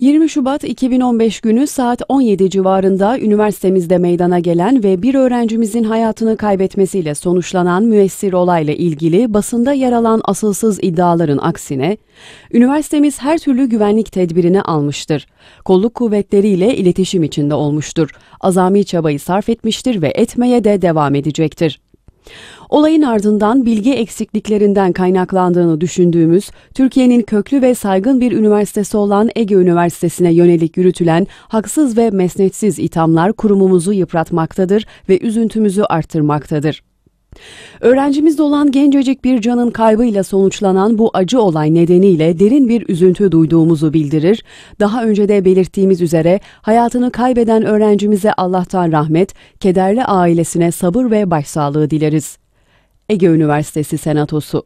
20 Şubat 2015 günü saat 17 civarında üniversitemizde meydana gelen ve bir öğrencimizin hayatını kaybetmesiyle sonuçlanan müessir olayla ilgili basında yer alan asılsız iddiaların aksine, üniversitemiz her türlü güvenlik tedbirini almıştır. Kolluk kuvvetleriyle iletişim içinde olmuştur. Azami çabayı sarf etmiştir ve etmeye de devam edecektir. Olayın ardından bilgi eksikliklerinden kaynaklandığını düşündüğümüz Türkiye'nin köklü ve saygın bir üniversitesi olan Ege Üniversitesi'ne yönelik yürütülen haksız ve mesnetsiz ithamlar kurumumuzu yıpratmaktadır ve üzüntümüzü arttırmaktadır. Öğrencimizde olan gencecik bir canın kaybıyla sonuçlanan bu acı olay nedeniyle derin bir üzüntü duyduğumuzu bildirir. Daha önce de belirttiğimiz üzere hayatını kaybeden öğrencimize Allah'tan rahmet, kederli ailesine sabır ve başsağlığı dileriz. Ege Üniversitesi Senatosu